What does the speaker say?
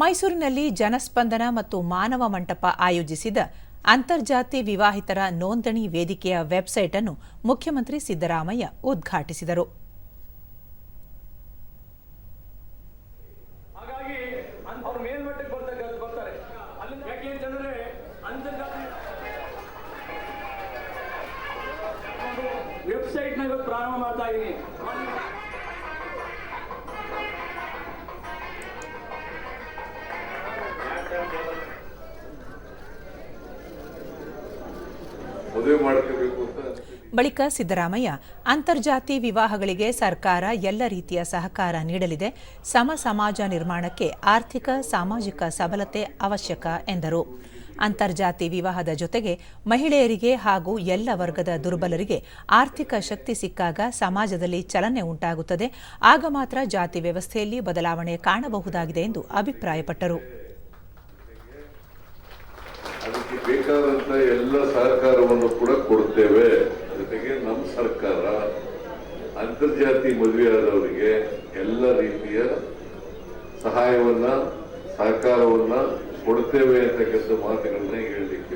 ಮೈಸೂರಿನಲ್ಲಿ ಜನಸ್ಪಂದನ ಮತ್ತು ಮಾನವ ಮಂಟಪ ಆಯೋಜಿಸಿದ ಅಂತರ್ಜಾತಿ ವಿವಾಹಿತರ ನೋಂದಣಿ ವೇದಿಕೆಯ ವೆಬ್ಸೈಟ್ ಅನ್ನು ಮುಖ್ಯಮಂತ್ರಿ ಸಿದ್ದರಾಮಯ್ಯ ಉದ್ಘಾಟಿಸಿದರು. ಹಾಗಾಗಿ ಮಾಡ್ತಾ ಬಳಿಕ ಸಿದ್ದರಾಮಯ್ಯ ಅಂತರ್ಜಾತಿ ವಿವಾಹಗಳಿಗೆ ಸರ್ಕಾರ ಎಲ್ಲ ರೀತಿಯ ಸಹಕಾರ ನೀಡಲಿದೆ. ಸಮ ಸಮಾಜ ನಿರ್ಮಾಣಕ್ಕೆ ಆರ್ಥಿಕ, ಸಾಮಾಜಿಕ ಸಬಲತೆ ಅವಶ್ಯಕ ಎಂದರು. ಅಂತರ್ಜಾತಿ ವಿವಾಹದ ಜೊತೆಗೆ ಮಹಿಳೆಯರಿಗೆ ಹಾಗೂ ಎಲ್ಲ ವರ್ಗದ ದುರ್ಬಲರಿಗೆ ಆರ್ಥಿಕ ಶಕ್ತಿ ಸಿಕ್ಕಾಗ ಸಮಾಜದಲ್ಲಿ ಚಲನೆ ಉಂಟಾಗುತ್ತದೆ. ಆಗ ಮಾತ್ರ ಜಾತಿ ವ್ಯವಸ್ಥೆಯಲ್ಲಿ ಬದಲಾವಣೆ ಕಾಣಬಹುದಾಗಿದೆ ಎಂದು ಅಭಿಪ್ರಾಯಪಟ್ಟರು. ಅದಕ್ಕೆ ಬೇಕಾದಂತ ಎಲ್ಲ ಸಹಕಾರವನ್ನು ಕೂಡ ಕೊಡ್ತೇವೆ. ಜೊತೆಗೆ ನಮ್ಮ ಸರ್ಕಾರ ಅಂತರ್ಜಾತಿ ಮದುವೆಯಾದವರಿಗೆ ಎಲ್ಲ ರೀತಿಯ ಸಹಾಯವನ್ನ, ಸಹಕಾರವನ್ನ ಕೊಡ್ತೇವೆ ಅಂತಕ್ಕಂಥ ಮಾತುಗಳನ್ನ ಹೇಳಲಿಕ್ಕೆ